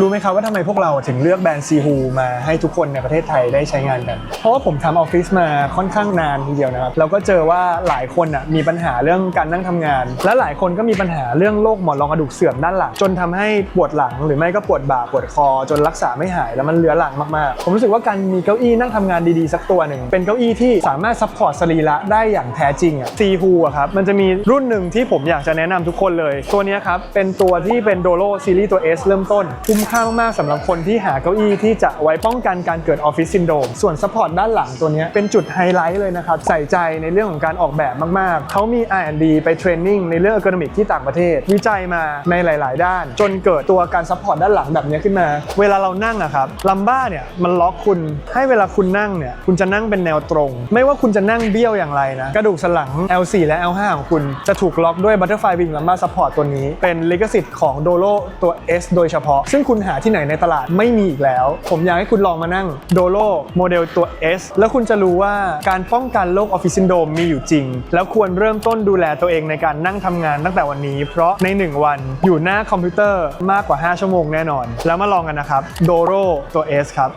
รู้ไหมครับว่าทำไมพวกเราถึงเลือกแบรนด์ซีฮูมาให้ทุกคนในประเทศไทยได้ใช้งานกัน เพราะว่าผมทำออฟฟิศมาค่อนข้างนานทีเดียวนะครับแล้วก็เจอว่าหลายคนอะมีปัญหาเรื่องการนั่งทำงาน และหลายคนก็มีปัญหาเรื่องโรคหมอนรองกระดูกเสื่อมด้านหลัง จนทำให้ปวดหลังหรือไม่ก็ปวดบ่าปวดคอ จนรักษาไม่หายแล้วมันเลื้อรังมากๆ ผมรู้สึกว่าการมีเก้าอี้นั่งทำงานดีๆสักตัวหนึ่งเป็นเก้าอี้ที่สามารถซัพพอร์ตสรีระได้อย่างแท้จริงอะซีฮูอะครับมันจะมีรุ่นหนึ่งที่ผมอยากจะแนะนำทุกคนเลย ตัวเนี้ยครับเป็นตัวที่เป็นโดโลซีรีส์ตัว S เริ่มต้นคุ้มค่ามากๆสำหรับคนที่หาเก้าอี้ที่จะไว้ป้องกันการเกิดออฟฟิศซินโดรมส่วนซัพพอร์ตด้านหลังตัวนี้เป็นจุดไฮไลท์เลยนะครับ ใส่ใจในเรื่องของการออกแบบมากๆ เขามี R&D ไปเทรนนิ่งในเรื่อง e อ o n o m i c ที่ต่างประเทศ วิจัยมาในหลาย ๆ ด้าน จนเกิดตัวการซัพพอร์ตด้านหลังแบบนี้ขึ้นมา เวลาเรานั่งอะครับลัมบ้าเนี่ยมันล็อกคุณให้เวลาคุณนั่งเนี่ยคุณจะนั่งเป็นแนวตรง ไม่ว่าคุณจะนั่งเบี้ยวอย่างไรนะกระดูกสันหลัง L4 และ L5 ของคุณจะถูกล็อกด้วย Butterfly Wing Lumbar Support ตัวนี้ เป็นลิขสิทธิ์ของ Dolo ตัว S โดยเฉพาะ ซึ่งคุณหาที่ไหนในตลาดไม่มีอีกแล้ว ผมอยากให้คุณลองมานั่งโดโลโมเดลตัว S แล้วคุณจะรู้ว่าการป้องกันโรคออฟฟิศซินโดมมีอยู่จริง แล้วควรเริ่มต้นดูแลตัวเองในการนั่งทำงานตั้งแต่วันนี้ เพราะใน 1 วันอยู่หน้าคอมพิวเตอร์มากกว่า 5 ชั่วโมงแน่นอน แล้วมาลองกันนะครับโดโรตัว S ครับ